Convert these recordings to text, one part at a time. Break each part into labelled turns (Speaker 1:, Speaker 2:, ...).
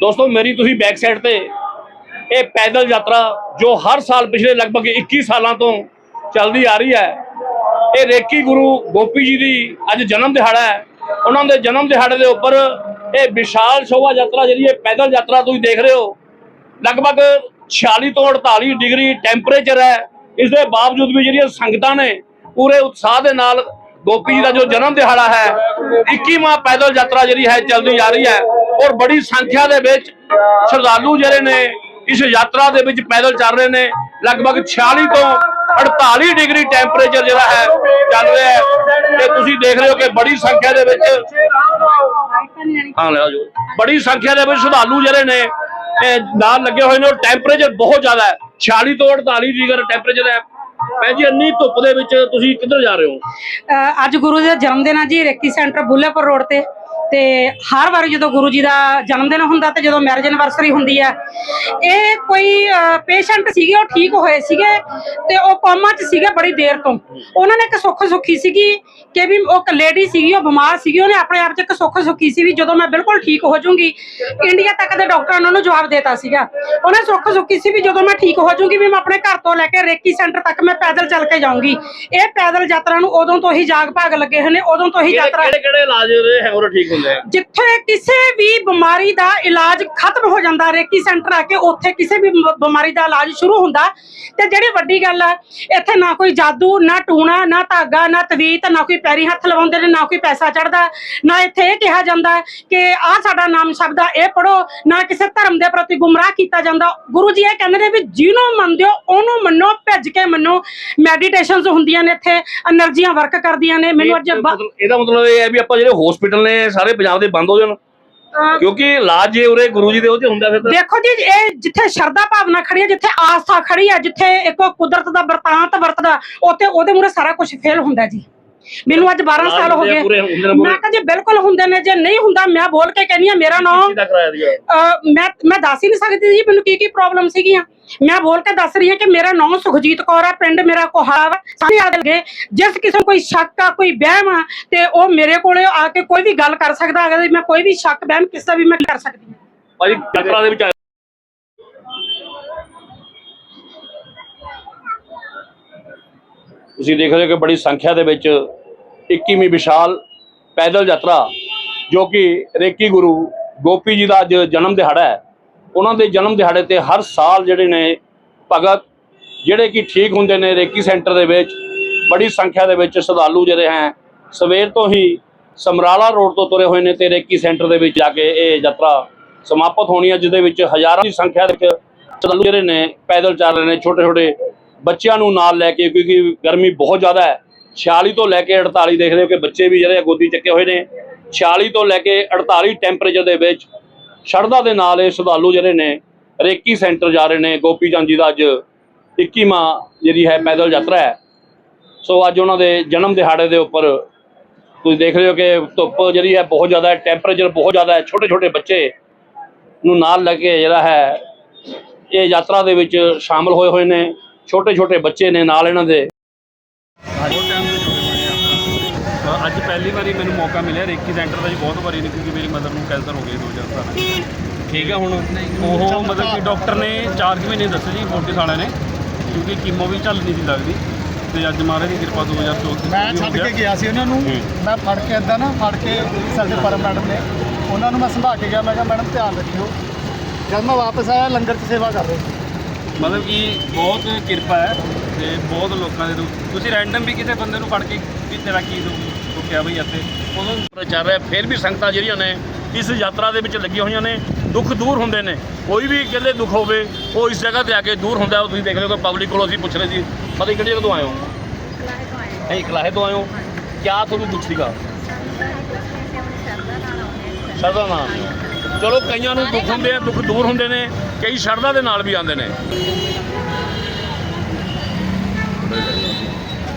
Speaker 1: ਦੋਸਤੋ, ਮੇਰੀ ਤੁਸੀਂ ਬੈਕ ਸਾਈਡ ਤੇ ਇਹ ਪੈਦਲ ਯਾਤਰਾ ਜੋ ਹਰ ਸਾਲ ਪਿਛਲੇ ਲਗਭਗ 21 ਸਾਲਾਂ ਤੋਂ ਚੱਲਦੀ ਆ ਰਹੀ ਹੈ, ਇਹ ਰੇਕੀ ਗੁਰੂ ਗੋਪੀ ਜੀ ਦੀ ਅੱਜ ਜਨਮ ਦਿਹਾੜਾ ਹੈ। ਉਹਨਾਂ ਦੇ ਜਨਮ ਦਿਹਾੜੇ ਦੇ ਉੱਪਰ ਇਹ ਵਿਸ਼ਾਲ ਸ਼ੋਭਾ ਯਾਤਰਾ ਜਿਹੜੀ ਇਹ ਪੈਦਲ ਯਾਤਰਾ ਤੁਸੀਂ ਦੇਖ ਰਹੇ ਹੋ। ਲਗਭਗ 46 ਤੋਂ 48 ਡਿਗਰੀ ਟੈਂਪਰੇਚਰ ਹੈ। ਇਸ ਦੇ ਬਾਵਜੂਦ ਵੀ ਜਿਹੜੀਆਂ ਸੰਗਤਾਂ ਨੇ ਪੂਰੇ ਉਤਸ਼ਾਹ ਦੇ ਨਾਲ ਗੋਪੀ ਜੀ ਦਾ ਜੋ ਜਨਮ ਦਿਹਾੜਾ ਹੈ 21ਵਾਂ ਪੈਦਲ ਯਾਤਰਾ ਜਿਹੜੀ ਹੈ ਚੱਲਦੀ ਜਾ ਰਹੀ ਹੈ ਔਰ ਬੜੀ ਸੰਖਿਆ ਦੇ ਵਿੱਚ ਸ਼ਰਧਾਲੂ ਜਿਹੜੇ ਨੇ ਇਸ ਯਾਤਰਾ ਦੇ ਵਿੱਚ ਪੈਦਲ ਚੱਲ ਰਹੇ ਨੇ ਲਗਭਗ 46 ਤੋਂ 48 ਡਿਗਰੀ ਟੈਂਪਰੇਚਰ ਜਿਹੜਾ ਹੈ ਚੱਲ ਰਿਹਾ ਹੈ ਤੇ ਤੁਸੀਂ ਦੇਖ ਰਹੇ ਹੋ ਕਿ ਬੜੀ ਸੰਖਿਆ ਦੇ ਵਿੱਚ ਹਾਂ ਲੈ ਆਜੋ ਬੜੀ ਸੰਖਿਆ ਦੇ ਵਿੱਚ ਸ਼ਰਧਾਲੂ ਜਿਹੜੇ ਨੇ ਨਾਲ ਲੱਗੇ ਹੋਏ ਨੇ ਔਰ ਟੈਂਪਰੇਚਰ ਬਹੁਤ ਜ਼ਿਆਦਾ ਹੈ 46 ਤੋਂ 48 ਡਿਗਰੀ ਟੈਂਪਰੇਚਰ ਹੈ ਭੈਣ ਜੀ ਇੰਨੀ ਧੁੱਪ ਦੇ ਵਿੱਚ ਤੁਸੀਂ ਕਿੱਧਰ ਜਾ ਰਹੇ ਹੋ?
Speaker 2: ਅ, ਅੱਜ ਗੁਰੂ ਜੀ ਦਾ ਜਨਮ ਦਿਨ ਆ ਜੀ ਰੇਕੀ ਸੈਂਟਰ ਬੁੱਲੇਪੁਰ ਰੋਡ ਤੇ। ਤੇ ਹਰ ਵਾਰ ਜਦੋਂ ਗੁਰੂ ਜੀ ਦਾ ਜਨਮ ਦਿਨ ਹੁੰਦਾ ਤੇ ਜਦੋਂ ਮੈਰਿਜ ਐਨਵਰਸਰੀ ਹੁੰਦੀ ਆ ਇਹ ਕੋਈ ਪੇਸ਼ੈਂਟ ਸੀਗੇ ਉਹ ਠੀਕ ਹੋਏ ਸੀਗੇ ਤੇ ਉਹ ਕੋਮਾ 'ਚ ਸੀਗੇ ਬੜੀ ਦੇਰ ਤੋਂ। ਉਹਨਾਂ ਨੇ ਇੱਕ ਸੁੱਖ ਸੁੱਖੀ ਸੀਗੀ ਕਿ ਵੀ ਉਹ ਇੱਕ ਲੇਡੀ ਸੀਗੀ ਉਹ ਬਿਮਾਰ ਸੀਗੀ ਉਹਨੇ ਆਪਣੇ ਆਪ 'ਚ ਇੱਕ ਸੁੱਖ ਸੁੱਖੀ ਸੀ ਵੀ ਜਦੋਂ ਮੈਂ ਬਿਲਕੁਲ ਠੀਕ ਹੋ ਜਾਊਂਗੀ ਇੰਡੀਆ ਤੱਕ ਦੇ ਡਾਕਟਰਾਂ ਨੇ ਉਹਨੂੰ ਜਵਾਬ ਦੇਤਾ ਸੀਗਾ। ਉਹਨੇ ਸੁੱਖ ਸੁੱਖੀ ਸੀ ਵੀ ਜਦੋਂ ਮੈਂ ਠੀਕ ਹੋ ਜਾਊਂਗੀ ਵੀ ਮੈਂ ਆਪਣੇ ਘਰ ਤੋਂ ਲੈ ਕੇ ਰੇਕੀ ਸੈਂਟਰ ਤੱਕ ਮੈਂ ਪੈਦਲ ਚੱਲ ਕੇ ਜਾਊਂਗੀ। ਇਹ ਪੈਦਲ ਯਾਤਰਾ ਨੂੰ ਉਦੋਂ ਤੋਂ ਹੀ ਜਾਗ ਭਾਗ ਲੱਗੇ ਹੋਏ ਨੇ ਉਦੋਂ ਤੋਂ ਹੀ ਯਾਤਰਾ
Speaker 1: ਕਿਹੜੇ ਕਿਹੜੇ ਇਲਾਜ ਜਿਹੜੇ ਹੈ ਉਹ ਠੀਕ ਆ
Speaker 2: ਜਿੱਥੇ ਕਿਸੇ ਵੀ ਬਿਮਾਰੀ ਦਾ ਇਲਾਜ ਖਤਮ ਹੋ ਜਾਂਦਾ, ਰੇਕੀ ਸੈਂਟਰ ਆ ਕੇ ਉੱਥੇ ਕਿਸੇ ਵੀ ਬਿਮਾਰੀ ਦਾ ਇਲਾਜ ਸ਼ੁਰੂ ਹੁੰਦਾ ਤੇ ਜਿਹੜੀ ਵੱਡੀ ਗੱਲ ਆ, ਇੱਥੇ ਨਾ ਕੋਈ ਜਾਦੂ, ਨਾ ਟੂਣਾ, ਨਾ ਧਾਗਾ, ਨਾ ਤਵੀਤ, ਨਾ ਕੋਈ ਪੈਰੀ ਹੱਥ ਲਵਾਉਂਦੇ ਨੇ, ਨਾ ਕੋਈ ਪੈਸਾ ਚੜਦਾ ਨਾ ਇੱਥੇ ਇਹ ਕਿਹਾ ਜਾਂਦਾ ਕਿ ਆਹ ਸਾਡਾ ਨਾਮ ਸ਼ਬਦ ਆ, ਇਹ ਪੜੋ ਨਾ ਕਿਸੇ ਧਰਮ ਦੇ ਪ੍ਰਤੀ ਗੁੰਮਰਾਹ ਕੀਤਾ ਜਾਂਦਾ। ਗੁਰੂ ਜੀ ਇਹ ਕਹਿੰਦੇ ਨੇ ਵੀ ਜਿਹਨੂੰ ਮੰਨਦੇ ਹੋ, ਉਹਨੂੰ ਮੰਨੋ ਭੱਜ ਕੇ ਮੈਨੂੰ ਮੈਡੀਟੇਸ਼ਨਸ ਹੁੰਦੀਆਂ ਨੇ ਇੱਥੇ એનર્ਜੀਆਂ ਵਰਕ ਕਰਦੀਆਂ ਨੇ ਮੈਨੂੰ ਅੱਜ ਬ-
Speaker 1: ਇਹਦਾ ਮਤਲਬ ਇਹ ਹੈ ਵੀ ਆਪਾਂ ਜਿਹੜੇ ਹਸਪੀਟਲ ਨੇ ਸਾਰੇ ਪੰਜਾਬ ਦੇ ਬੰਦ ਹੋ ਜਾਣ। ਕਿਉਂਕਿ ਇਲਾਜ ਜੇ ਉਰੇ ਗੁਰੂ ਜੀ ਦੇ ਉਹਦੇ ਹੁੰਦਾ ਫਿਰ
Speaker 2: ਦੇਖੋ ਜੀ ਇਹ ਜਿੱਥੇ ਸ਼ਰਧਾ ਭਾਵਨਾ ਖੜੀ ਹੈ ਜਿੱਥੇ ਆਸਥਾ ਖੜੀ ਹੈ ਜਿੱਥੇ ਇੱਕੋ ਕੁਦਰਤ ਦਾ ਵਰਤਾਂਤ ਵਰਤਦਾ ਉੱਥੇ ਉਹਦੇ ਮੂਰੇ ਸਾਰਾ ਕੁਝ ਫੇਲ ਹੁੰਦਾ ਜੀ। ਮੈਨੂੰ ਅੱਜ 12 ਸਾਲ ਹੋ ਗਏ। ਮੈਂ
Speaker 1: ਪੂਰੇ
Speaker 2: ਕਹਿੰਦੀ ਬਿਲਕੁਲ ਹੁੰਦੇ ਨੇ ਜੇ ਨਹੀਂ ਹੁੰਦਾ ਮੈਂ ਬੋਲ ਕੇ ਕਹਿੰਦੀ ਆ ਮੇਰਾ ਨਾਮ ਮੈਂ ਮੈਂ ਦੱਸ ਹੀ ਨਹੀਂ ਸਕਦੀ ਜੀ ਮੈਨੂੰ ਕੀ ਕੀ ਪ੍ਰੋਬਲਮ ਸੀਗੀਆਂ। ਮੈਂ ਬੋਲ ਕੇ ਦੱਸ ਰਹੀ ਹਾਂ ਕਿ ਮੇਰਾ ਨਾਮ ਸੁਖਜੀਤ ਕੌਰ ਹੈ ਪਿੰਡ ਮੇਰਾ ਕੋਹਾਲਾ ਵਾ। ਸਾਰੇ ਆ ਗਏ ਜਿਸ ਕਿਸੇ ਨੂੰ ਕੋਈ ਸ਼ੱਕ ਆ, ਕੋਈ ਵਹਿਮ ਆ, ਤੇ ਉਹ ਮੇਰੇ ਕੋਲੇ ਆ ਕੇ ਕੋਈ ਵੀ ਗੱਲ ਕਰ ਸਕਦਾ ਅਗਰ ਮੈਂ ਕੋਈ ਵੀ ਸ਼ੱਕ, ਵਹਿਮ ਕਿਸੇ ਵੀ ਮੈਂ ਕਰ ਸਕਦੀ ਹਾਂ।
Speaker 1: ਭਾਜੀ ਯਾਤਰਾ ਦੇ ਵਿੱਚ ਆਏ ਤੁਸੀਂ ਦੇਖ ਰਹੇ ਹੋ ਕਿ ਬੜੀ ਸੰਖਿਆ ਦੇ ਵਿੱਚ 21ਵੀਂ ਵਿਸ਼ਾਲ ਪੈਦਲ ਯਾਤਰਾ ਜੋ ਕਿ ਰੇਕੀ ਗੁਰੂ ਗੋਪੀ ਜੀ ਦਾ ਅੱਜ ਜਨਮ ਦਿਹਾੜਾ ਹੈ। ਉਹਨਾਂ ਦੇ ਜਨਮ ਦਿਹਾੜੇ ਤੇ ਹਰ ਸਾਲ ਜਿਹੜੇ ਨੇ ਭਗਤ, ਜਿਹੜੇ ਕਿ ਠੀਕ ਹੁੰਦੇ ਨੇ ਰੇਕੀ ਸੈਂਟਰ ਦੇ ਵਿੱਚ, ਬੜੀ ਸੰਖਿਆ ਦੇ ਵਿੱਚ ਸ਼ਰਧਾਲੂ ਜਿਹੜੇ ਹੈ, ਸਵੇਰ ਤੋਂ ਹੀ ਸਮਰਾਲਾ ਰੋਡ ਤੋਂ ਤੁਰੇ ਹੋਏ ਨੇ ਤੇ ਰੇਕੀ ਸੈਂਟਰ ਦੇ ਵਿੱਚ ਜਾ ਕੇ ਇਹ ਯਾਤਰਾ ਸਮਾਪਤ ਹੋਣੀ ਹੈ ਜਿਹਦੇ ਵਿੱਚ ਹਜ਼ਾਰਾਂ ਦੀ ਸੰਖਿਆ ਦੇ ਵਿੱਚ ਸ਼ਰਧਾਲੂ ਜਿਹੜੇ ਨੇ ਪੈਦਲ ਚੱਲ ਰਹੇ ਨੇ ਛੋਟੇ ਛੋਟੇ ਬੱਚਿਆਂ ਨੂੰ ਨਾਲ ਲੈ ਕੇ, ਕਿਉਂਕਿ ਗਰਮੀ ਬਹੁਤ ਜ਼ਿਆਦਾ ਹੈ 46 ਤੋਂ ਲੈ ਕੇ 48 ਦੇਖ ਰਹੇ ਹੋ ਕਿ ਬੱਚੇ ਵੀ ਜਿਹੜੇ ਆ ਗੋਦੀ ਚੱਕੇ ਹੋਏ ਨੇ 46 ਤੋਂ ਲੈ ਕੇ 48 ਟੈਂਪਰੇਚਰ ਦੇ ਵਿੱਚ ਸ਼ਰਧਾ ਦੇ ਨਾਲ ਇਹ ਸ਼ਰਧਾਲੂ ਜਿਹੜੇ ਨੇ ਰੇਕੀ ਸੈਂਟਰ ਜਾ ਰਹੇ ਨੇ, ਗੋਪੀ ਚੰਦ ਜੀ ਦਾ ਅੱਜ 21ਵਾਂ ਜਿਹੜੀ ਹੈ ਪੈਦਲ ਯਾਤਰਾ ਹੈ। ਸੋ ਅੱਜ ਉਹਨਾਂ ਦੇ ਜਨਮ ਦਿਹਾੜੇ ਦੇ ਉੱਪਰ ਤੁਸੀਂ ਦੇਖ ਰਹੇ ਹੋ ਕਿ ਧੁੱਪ ਜਿਹੜੀ ਹੈ ਬਹੁਤ ਜ਼ਿਆਦਾ ਹੈ ਟੈਂਪਰੇਚਰ ਬਹੁਤ ਜ਼ਿਆਦਾ ਹੈ ਛੋਟੇ ਛੋਟੇ ਬੱਚੇ ਨੂੰ ਨਾਲ ਲੈ ਕੇ ਜਿਹੜਾ ਹੈ ਇਹ ਯਾਤਰਾ ਦੇ ਵਿੱਚ ਸ਼ਾਮਲ ਹੋਏ ਹੋਏ ਨੇ ਛੋਟੇ ਛੋਟੇ ਬੱਚੇ ਨੇ ਨਾਲ ਇਹਨਾਂ ਦੇ
Speaker 3: ਬਹੁਤ ਟਾਈਮ ਤੋਂ ਜੁੜੇ ਹੋਏ ਆ ਅ, ਅੱਜ ਪਹਿਲੀ ਵਾਰੀ ਮੈਨੂੰ ਮੌਕਾ ਮਿਲਿਆ ਰੇਕੀ ਸੈਂਟਰ ਦਾ ਜੀ ਬਹੁਤ ਵਾਰੀ ਨਹੀਂ ਕਿਉਂਕਿ ਮੇਰੀ ਮਦਰ ਨੂੰ ਕੈਂਸਰ ਹੋ ਗਿਆ 2007 ਠੀਕ ਹੈ ਹੁਣ ਉਹ ਮਤਲਬ ਕਿ ਡਾਕਟਰ ਨੇ 4 ਮਹੀਨੇ ਦੱਸੇ ਜੀ ਫੋਰਟਿਸ ਵਾਲਿਆਂ ਨੇ ਕਿਉਂਕਿ ਕੀਮੋ ਵੀ ਚੱਲ ਨਹੀਂ ਸੀ ਲੱਗਦੀ। ਤੇ ਅੱਜ ਮਹਾਰਾਜ ਦੀ ਕਿਰਪਾ 2024
Speaker 4: ਮੈਂ ਛੱਡ ਕੇ ਗਿਆ ਸੀ ਉਹਨਾਂ ਨੂੰ। ਮੈਂ ਫੜ ਕੇ ਏਦਾਂ ਨਾ ਫੜ ਕੇ ਸਾਡੇ ਪਰਮ ਮੈਡਮ ਨੇ ਉਹਨਾਂ ਨੂੰ ਮੈਂ ਸੰਭਾਲ ਕੇ ਗਿਆ ਮੈਂ ਕਿਹਾ ਮੈਡਮ ਧਿਆਨ ਰੱਖਿਓ। ਜਦ ਮੈਂ ਵਾਪਸ ਆਇਆ ਲੰਗਰ 'ਚ ਸੇਵਾ ਕਰ ਰਹੇ ਸੀ।
Speaker 3: ਮਤਲਬ ਕਿ ਬਹੁਤ ਕਿਰਪਾ ਹੈ ਤੇ ਬਹੁਤ ਲੋਕਾਂ ਦੇ ਤੋਂ ਤੁਸੀਂ ਰੈਂਡਮ ਵੀ ਕਿਸੇ ਬੰਦੇ ਨੂੰ ਫੜ ਕੇ ਵੀ ਤੇਰਾ ਕੀ ਦੁੱਖ ਦੁੱਖਿਆ ਬਈ ਇੱਥੇ। ਉਹਨੂੰ
Speaker 1: ਪਰ ਚੱਲ ਰਿਹਾ ਫਿਰ ਵੀ ਸੰਗਤਾਂ ਜਿਹੜੀਆਂ ਨੇ ਇਸ ਯਾਤਰਾ ਦੇ ਵਿੱਚ ਲੱਗੀਆਂ ਹੋਈਆਂ ਨੇ ਦੁੱਖ ਦੂਰ ਹੁੰਦੇ ਨੇ। ਕੋਈ ਵੀ ਕਹਿੰਦੇ ਦੁੱਖ ਹੋਵੇ ਉਹ ਇਸ ਜਗ੍ਹਾ ਤੇ ਆ ਕੇ ਦੂਰ ਹੁੰਦਾ ਤੁਸੀਂ ਦੇਖ ਰਹੇ ਹੋ ਕਿ ਪਬਲਿਕ ਕੋਲੋਂ ਅਸੀਂ ਪੁੱਛ ਰਹੇ ਸੀ ਪਤਾ ਕਿਹੜੀ ਜਗ੍ਹਾ ਤੋਂ ਆਏ ਹੋ। ਨਹੀਂ ਕਲਾਹੇ ਤੋਂ ਆਏ ਹੋ। ਕਿਆ ਤੁਹਾਨੂੰ ਦੁੱਖ ਸੀਗਾ? ਸ਼ਰਧਾ ਨਾਲ। ਚਲੋ ਕਈਆਂ ਨੂੰ ਦੁੱਖ ਹੁੰਦੇ ਆ ਦੁੱਖ ਦੂਰ ਹੁੰਦੇ ਨੇ ਕਈ ਸ਼ਰਧਾ ਦੇ ਨਾਲ ਵੀ ਆਉਂਦੇ ਨੇ।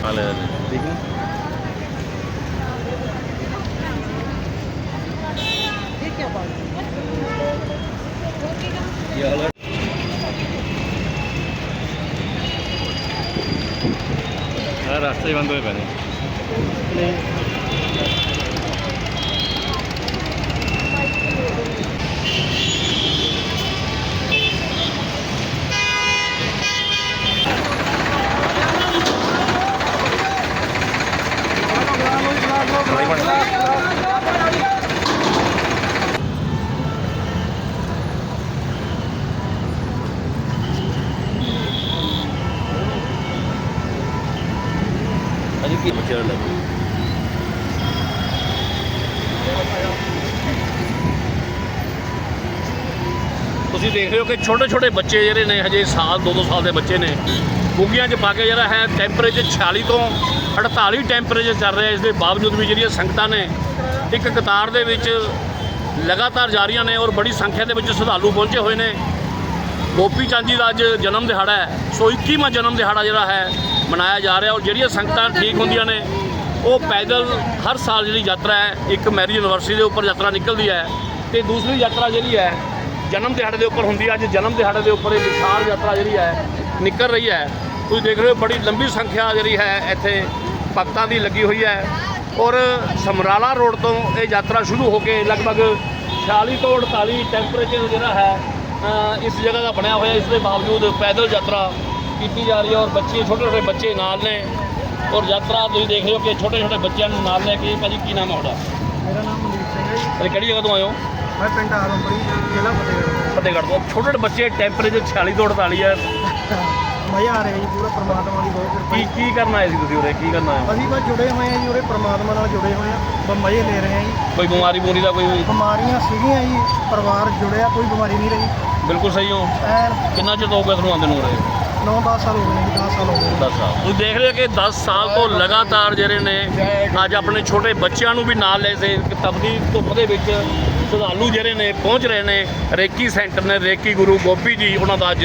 Speaker 1: ਹਾਲੇ ਠੀਕ ਹੈ
Speaker 3: ਹਾਂ ਰਸਤੇ ਬੰਦ ਹੋਏ ਪਏ ਨੇ
Speaker 1: ਤੁਸੀਂ ਦੇਖ ਰਹੇ ਹੋ ਕਿ ਛੋਟੇ ਛੋਟੇ ਬੱਚੇ ਜਿਹੜੇ ਨੇ, ਹਜੇ ਸਾਲ, ਦੋ ਦੋ ਸਾਲ ਦੇ ਬੱਚੇ ਨੇ, ਬੁੱਗੀਆਂ 'ਚ ਪਾ ਕੇ ਜਿਹੜਾ ਹੈ ਟੈਂਪਰੇਚਰ 46 ਤੋਂ 48 ਟੈਂਪਰੇਚਰ ਚੱਲ ਰਿਹਾ ਇਸ ਦੇ ਬਾਵਜੂਦ ਵੀ ਜਿਹੜੀਆਂ ਸੰਗਤਾਂ ਨੇ, ਇੱਕ ਕਤਾਰ ਦੇ ਵਿੱਚ ਲਗਾਤਾਰ ਜਾ ਰਹੀਆਂ ਨੇ ਔਰ ਬੜੀ ਸੰਖਿਆ ਦੇ ਵਿੱਚ ਸ਼ਰਧਾਲੂ ਪਹੁੰਚੇ ਹੋਏ ਨੇ। ਗੋਪੀ ਚੰਦ ਜੀ ਦਾ ਅੱਜ ਜਨਮ ਦਿਹਾੜਾ ਹੈ। ਸੋ 21ਵਾਂ ਜਨਮ ਦਿਹਾੜਾ ਜਿਹੜਾ ਹੈ, ਮਨਾਇਆ ਜਾ ਰਿਹਾ ਔਰ ਜਿਹੜੀਆਂ ਸੰਗਤਾਂ ਠੀਕ ਹੁੰਦੀਆਂ ਨੇ, ਉਹ ਪੈਦਲ ਹਰ ਸਾਲ ਜਿਹੜੀ ਯਾਤਰਾ ਹੈ, ਇੱਕ ਮੈਰਿਜ ਯੂਨੀਵਰਸਿਟੀ ਦੇ ਉੱਪਰ ਯਾਤਰਾ ਨਿਕਲਦੀ ਹੈ ਤੇ ਦੂਸਰੀ ਯਾਤਰਾ ਜਿਹੜੀ ਹੈ ਜਨਮ ਦਿਹਾੜੇ ਦੇ ਉੱਪਰ ਹੁੰਦੀ ਹੈ ਅੱਜ ਜਨਮ ਦਿਹਾੜੇ ਦੇ ਉੱਪਰ ਇਹ ਵਿਸ਼ਾਲ ਯਾਤਰਾ ਜਿਹੜੀ ਹੈ ਨਿਕਲ ਰਹੀ ਹੈ। ਤੁਸੀਂ ਦੇਖ ਰਹੇ ਹੋ ਬੜੀ ਲੰਬੀ ਸੰਖਿਆ ਜਿਹੜੀ ਹੈ ਇੱਥੇ ਭਗਤਾਂ ਦੀ ਲੱਗੀ ਹੋਈ ਹੈ। ਔਰ ਸਮਰਾਲਾ ਰੋਡ ਤੋਂ ਇਹ ਯਾਤਰਾ ਸ਼ੁਰੂ ਹੋ ਕੇ ਲਗਭਗ 46 ਤੋਂ 48 ਟੈਂਪਰੇਚਰ ਜਿਹੜਾ ਹੈ ਇਸ ਜਗ੍ਹਾ ਦਾ ਬਣਿਆ ਹੋਇਆ ਇਸ ਦੇ ਬਾਵਜੂਦ ਪੈਦਲ ਯਾਤਰਾ ਕੀਤੀ ਜਾ ਰਹੀ ਹੈ ਔਰ ਬੱਚੇ ਛੋਟੇ ਛੋਟੇ ਬੱਚੇ ਨਾਲ ਨੇ। ਔਰ ਯਾਤਰਾ ਤੁਸੀਂ ਦੇਖ ਰਹੇ ਹੋ ਕਿ ਛੋਟੇ ਛੋਟੇ ਬੱਚਿਆਂ ਨੂੰ ਨਾਲ ਲੈ ਕੇ ਭਾਜੀ ਕੀ ਨਾਮ ਹੈ ਤੁਹਾਡਾ?
Speaker 4: ਮੇਰਾ ਨਾਮ ਮਨਦੀਪ ਸਿੰਘ ਹੈ ਜੀ।
Speaker 1: ਕਿਹੜੀ ਜਗ੍ਹਾ ਤੋਂ ਆਏ ਹੋ?
Speaker 4: ਮੈਂ ਪਿੰਡ ਆਲਮਪੁਰੀ ਜ਼ਿਲ੍ਹਾ ਫਤਿਹਗੜ੍ਹ
Speaker 1: ਫਤਿਹਗੜ੍ਹ ਤੋਂ। ਛੋਟੇ ਛੋਟੇ ਬੱਚੇ ਟੈਂਪਰੇਚਰ 46 ਤੋਂ 48 ਹੈ
Speaker 4: ਮਜ਼ਾ ਆ ਰਿਹਾ ਜੀ ਪੂਰਾ ਪ੍ਰਮਾਤਮਾ ਦੀ ਬਹੁਤ ਕਿਰਪਾ
Speaker 1: ਕੀ ਕੀ ਕਰਨਾ ਆਏ ਸੀ ਤੁਸੀਂ ਉਰੇ? ਕੀ ਕਰਨਾ ਹੈ?
Speaker 4: ਅਸੀਂ ਬਸ ਜੁੜੇ ਹੋਏ ਆ ਜੀ ਉਰੇ ਪ੍ਰਮਾਤਮਾ ਨਾਲ ਜੁੜੇ ਹੋਏ ਆ ਬਸ ਮਜ਼ੇ ਲੈ ਰਹੇ ਆ ਜੀ।
Speaker 1: ਕੋਈ ਬਿਮਾਰੀ ਬੂਰੀ ਦਾ ਕੋਈ
Speaker 4: ਬਿਮਾਰੀਆਂ ਸੀਗੀਆਂ ਜੀ ਪਰਿਵਾਰ ਜੁੜਿਆ ਕੋਈ ਬਿਮਾਰੀ ਨਹੀਂ ਰਹੀ।
Speaker 1: ਬਿਲਕੁਲ ਸਹੀ ਹੋ।
Speaker 4: ਐਨ
Speaker 1: ਕਿੰਨਾ ਚਿਰ ਹੋ ਗਿਆ ਤੁਹਾਨੂੰ ਆਉਂਦੇ ਨੂੰ ਉਰੇ?
Speaker 4: 9-10 ਸਾਲ ਹੋ ਗਏ ਨੇ 10 ਸਾਲ ਹੋ ਗਏ
Speaker 1: 10 ਸਾਲ। ਤੁਸੀਂ ਦੇਖ ਰਹੇ ਹੋ ਕਿ 10 ਸਾਲ ਤੋਂ ਲਗਾਤਾਰ ਜਿਹੜੇ ਨੇ ਅੱਜ ਆਪਣੇ ਛੋਟੇ ਬੱਚਿਆਂ ਨੂੰ ਵੀ ਨਾਲ ਲੈ ਸੇ ਇੱਕ ਤਪਦੀ ਧੁੱਪ ਦੇ ਵਿੱਚ ਸ਼ਰਧਾਲੂ ਜਿਹੜੇ ਨੇ ਪਹੁੰਚ ਰਹੇ ਨੇ, ਰੇਕੀ ਸੈਂਟਰ ਨੇ, ਰੇਕੀ ਗੁਰੂ ਗੋਪੀ ਜੀ, ਉਹਨਾਂ ਦਾ ਅੱਜ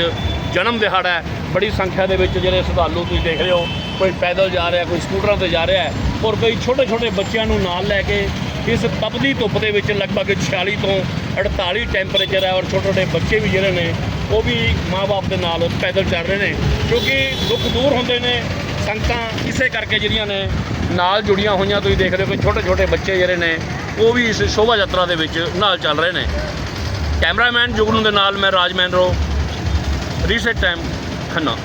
Speaker 1: ਜਨਮ ਦਿਹਾੜਾ ਹੈ। ਬੜੀ ਸੰਖਿਆ ਦੇ ਵਿੱਚ ਜਿਹੜੇ ਸ਼ਰਧਾਲੂ ਤੁਸੀਂ ਦੇਖ ਰਹੇ ਹੋ, ਕੋਈ ਪੈਦਲ ਜਾ ਰਿਹਾ, ਕੋਈ ਸਕੂਟਰਾਂ ਤੇ ਜਾ ਰਿਹਾ ਔਰ ਕਈ ਛੋਟੇ ਛੋਟੇ ਬੱਚਿਆਂ ਨੂੰ ਨਾਲ ਲੈ ਕੇ ਇਸ ਤਪਦੀ ਧੁੱਪ ਦੇ ਵਿੱਚ ਲਗਭਗ 46 ਤੋਂ 48 ਟੈਂਪਰੇਚਰ ਹੈ ਔਰ ਛੋਟੇ ਛੋਟੇ ਬੱਚੇ ਵੀ ਜਿਹੜੇ ਨੇ, ਉਹ ਵੀ ਮਾਪੇ ਦੇ ਨਾਲ ਪੈਦਲ ਚੱਲ ਰਹੇ ਨੇ, ਕਿਉਂਕਿ ਦੁੱਖ ਦੂਰ ਹੁੰਦੇ ਨੇ, ਸੰਗਤਾਂ ਇਸੇ ਕਰਕੇ ਜਿਹੜੀਆਂ ਨੇ ਨਾਲ ਜੁੜੀਆਂ ਹੋਈਆਂ, ਤੁਸੀਂ ਦੇਖ ਰਹੇ ਹੋ ਕਿ ਛੋਟੇ ਛੋਟੇ ਬੱਚੇ ਜਿਹੜੇ ਨੇ ਉਹ ਵੀ ਇਸ ਸ਼ੋਭਾ ਯਾਤਰਾ ਦੇ ਵਿੱਚ ਨਾਲ ਚੱਲ ਰਹੇ ਨੇ। ਕੈਮਰਾਮੈਨ ਜੁਗਨੂ ਦੇ ਨਾਲ ਮੈਂ ਰਾਜਮੈਨ ਰੋ ਰੀਸੈਟ ਟਾਈਮ ਖੰਨਾ।